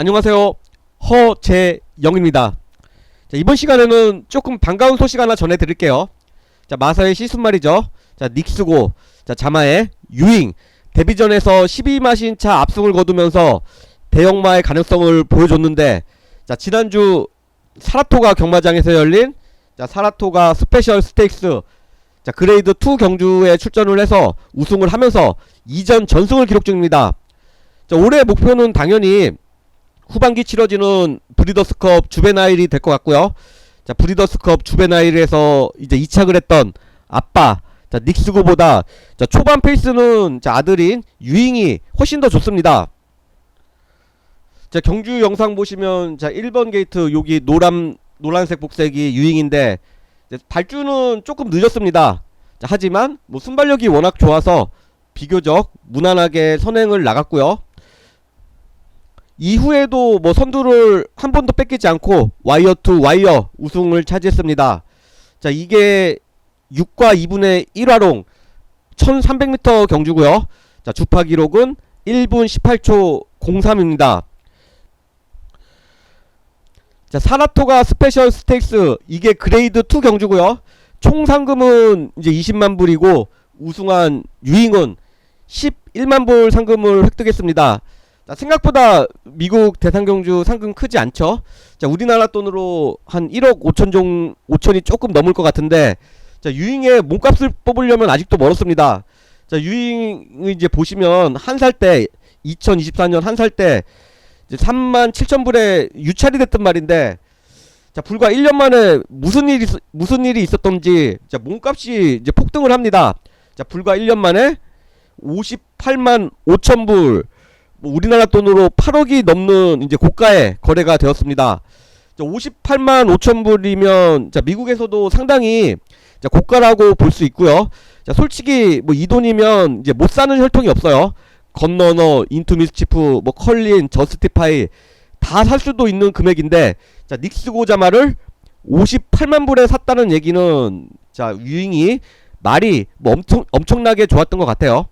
안녕하세요. 허재영입니다. 자, 이번 시간에는 조금 반가운 소식 하나 전해드릴게요. 자, 마사의 시순 말이죠. 자, 닉스고, 자, 자마의 유잉, 데뷔전에서 12마신 차 압승을 거두면서 대형마의 가능성을 보여줬는데, 자, 지난주 사라토가 경마장에서 열린, 자, 사라토가 스페셜 스테이크스, 자, 그레이드 2 경주에 출전을 해서 우승을 하면서 2전 전승을 기록 중입니다. 자, 올해 목표는 당연히 후반기 치러지는 브리더스컵 주베나일이 될 것 같고요. 자, 브리더스컵 주베나일에서 이제 이착을 했던 아빠, 자, 닉스고보다 자, 초반 페이스는 자, 아들인 유잉이 훨씬 더 좋습니다. 자, 경주 영상 보시면 자, 1번 게이트 여기 노란 노란색 복색이 유잉인데 발주는 조금 늦었습니다. 자, 하지만 뭐 순발력이 워낙 좋아서 비교적 무난하게 선행을 나갔고요. 이후에도 뭐 선두를 한 번도 뺏기지 않고 와이어 투 와이어 우승을 차지했습니다. 자, 이게 6과 2분의 1화롱 1300m 경주고요. 자, 주파 기록은 1분 18초 03입니다. 자, 사라토가 스페셜 스테이크스 이게 그레이드 2 경주고요. 총 상금은 이제 20만 불이고 우승한 유잉은 11만 불 상금을 획득했습니다. 자, 생각보다 미국 대상경주 상금 크지 않죠? 자, 우리나라 돈으로 한 1억 5천 종 5천이 조금 넘을 것 같은데 자, 유잉의 몸값을 뽑으려면 아직도 멀었습니다. 자, 유잉을 이제 보시면 한 살 때 2024년 한 살 때 이제 3만 7천 불에 유찰이 됐단 말인데 자, 불과 1년 만에 무슨 일이 있- 무슨 일이 있었던지 자, 몸값이 이제 폭등을 합니다. 자, 불과 1년 만에 58만 5천 불 뭐 우리나라 돈으로 8억이 넘는 이제 고가에 거래가 되었습니다. 자, 58만 5천 불이면 자, 미국에서도 상당히 자, 고가라고 볼 수 있고요. 자, 솔직히 뭐 이 돈이면 이제 못 사는 혈통이 없어요. 건너너, 인투 미스치프, 뭐 컬린, 저스티파이 다 살 수도 있는 금액인데 자, 닉스 고 자마를 58만 불에 샀다는 얘기는 자, 유잉이 말이 뭐 엄청 엄청나게 좋았던 것 같아요.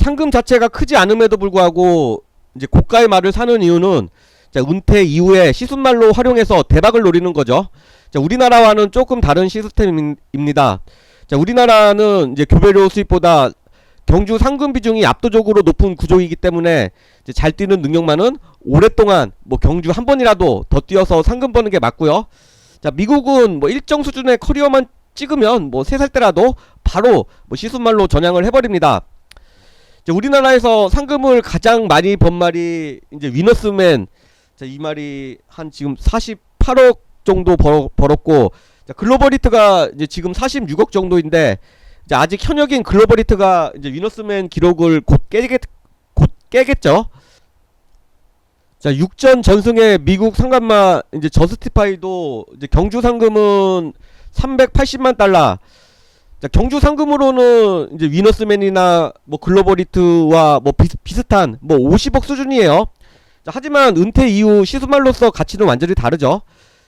상금 자체가 크지 않음에도 불구하고 이제 고가의 말을 사는 이유는 자, 은퇴 이후에 시순말로 활용해서 대박을 노리는 거죠. 자, 우리나라와는 조금 다른 시스템입니다. 자, 우리나라는 이제 교배료 수입보다 경주 상금 비중이 압도적으로 높은 구조이기 때문에 잘 뛰는 능력만은 오랫동안 뭐 경주 한 번이라도 더 뛰어서 상금 버는 게 맞고요. 자, 미국은 뭐 일정 수준의 커리어만 찍으면 뭐 세 살 때라도 바로 뭐 시순말로 전향을 해버립니다. 이제 우리나라에서 상금을 가장 많이 번 말이 이제 위너스맨 자, 이 말이 한 지금 48억 정도 벌, 벌었고 자, 글로벌히트가 이제 지금 46억 정도인데 이제 아직 현역인 글로벌히트가 이제 위너스맨 기록을 곧 깨겠 곧 깨겠죠. 자, 6전 전승의 미국 상간마 이제 저스티파이도 이제 경주 상금은 380만 달러 자, 경주 상금으로는 이제 위너스맨이나 뭐 글로벌히트와 뭐 비슷, 비슷 한 뭐 50억 수준이에요. 자, 하지만 은퇴 이후 시스말로서 가치는 완전히 다르죠.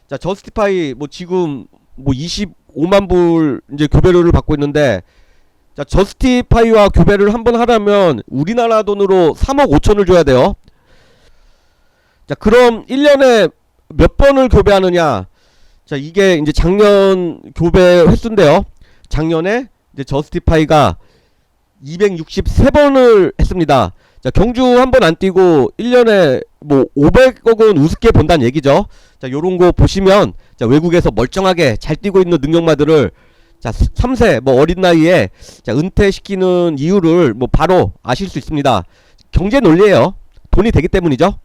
자, 저스티파이 뭐 지금 뭐 25만 불 이제 교배료를 받고 있는데 자, 저스티파이와 교배를 한 번 하려면 우리나라 돈으로 3억 5천을 줘야 돼요. 자, 그럼 1년에 몇 번을 교배하느냐? 자, 이게 이제 작년 교배 횟수인데요. 작년에 이제 저스티파이가 263번을 했습니다. 자, 경주 한 번 안 뛰고 1년에 뭐 500억은 우습게 본다는 얘기죠. 자, 요런 거 보시면 자, 외국에서 멀쩡하게 잘 뛰고 있는 능력마들을 자, 3세 뭐 어린 나이에 자, 은퇴시키는 이유를 뭐 바로 아실 수 있습니다. 경제 논리예요. 돈이 되기 때문이죠.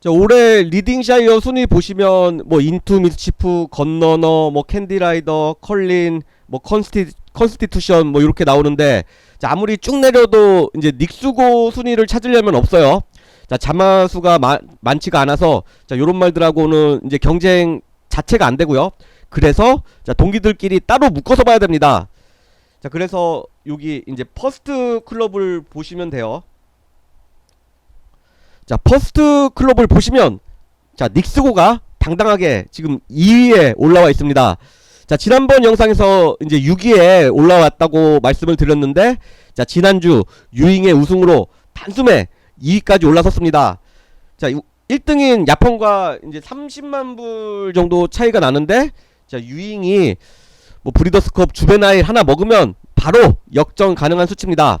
자, 올해 리딩샤이어 순위 보시면 뭐 인투 미스치프, 건너너, 뭐 캔디라이더, 컬린, 뭐 컨스티 컨스티투션 뭐 이렇게 나오는데 자, 아무리 쭉 내려도 이제 닉수고 순위를 찾으려면 없어요. 자, 자마수가 마, 많지가 않아서 자, 요런 말들하고는 이제 경쟁 자체가 안 되고요. 그래서 자, 동기들끼리 따로 묶어서 봐야 됩니다. 자, 그래서 여기 이제 퍼스트 클럽을 보시면 돼요. 자, 퍼스트 클럽을 보시면 자, 닉스고가 당당하게 지금 2위에 올라와 있습니다. 자, 지난번 영상에서 이제 6위에 올라왔다고 말씀을 드렸는데 자, 지난주 유잉의 우승으로 단숨에 2위까지 올라섰습니다. 자, 1등인 야폰과 이제 30만 불 정도 차이가 나는데 자, 유잉이 뭐 브리더스컵 주베나일 하나 먹으면 바로 역전 가능한 수치입니다.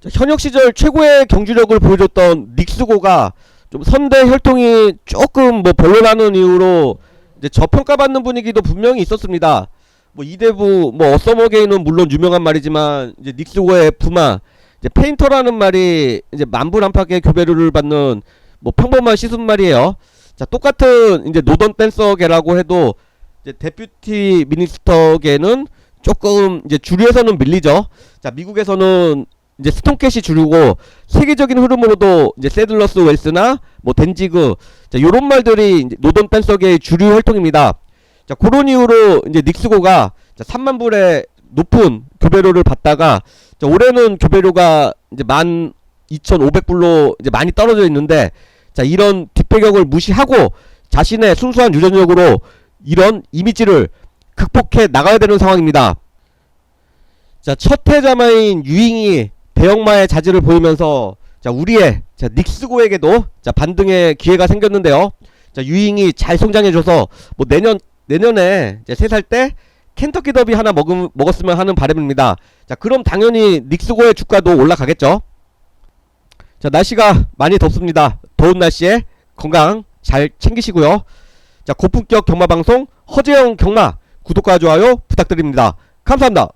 자, 현역 시절 최고의 경주력을 보여줬던 닉스고가 좀 선대 혈통이 조금 뭐 별로라는 이유로 이제 저평가받는 분위기도 분명히 있었습니다. 뭐 이대부 뭐 어서머게인은 물론 유명한 말이지만 이제 닉스고의 푸마 이제 페인터라는 말이 이제 만불 안팎의 교배료를 받는 뭐 평범한 시순 말이에요. 자 똑같은 이제 노던 댄서계라고 해도 이제 데퓨티 미니스터계는 조금 이제 주류에서는 밀리죠. 자 미국에서는 이제 스톤캣이 주류고 세계적인 흐름으로도 이제 세들러스 웰스나 뭐 덴지그 자 요런 말들이 노던 댄서계의 주류 혈통입니다. 자 그런 이유로 이제 닉스고가 자 3만 불의 높은 교배료를 받다가 자 올해는 교배료가 이제 만 2,500불로 이제 많이 떨어져 있는데 자 이런 뒷배경을 무시하고 자신의 순수한 유전력으로 이런 이미지를 극복해 나가야 되는 상황입니다. 자, 첫 해자마인 유잉이 대형마의 자질을 보이면서 자, 우리의 자, 닉스고에게도 자, 반등의 기회가 생겼는데요. 자, 유잉이 잘 성장해줘서 뭐 내년 내년에 이제 3살 때 켄터키 더비 하나 먹음, 먹었으면 하는 바람입니다. 자, 그럼 당연히 닉스고의 주가도 올라가겠죠. 자, 날씨가 많이 덥습니다. 더운 날씨에 건강 잘 챙기시고요. 자, 고품격 경마 방송 허재영 경마 구독과 좋아요 부탁드립니다. 감사합니다.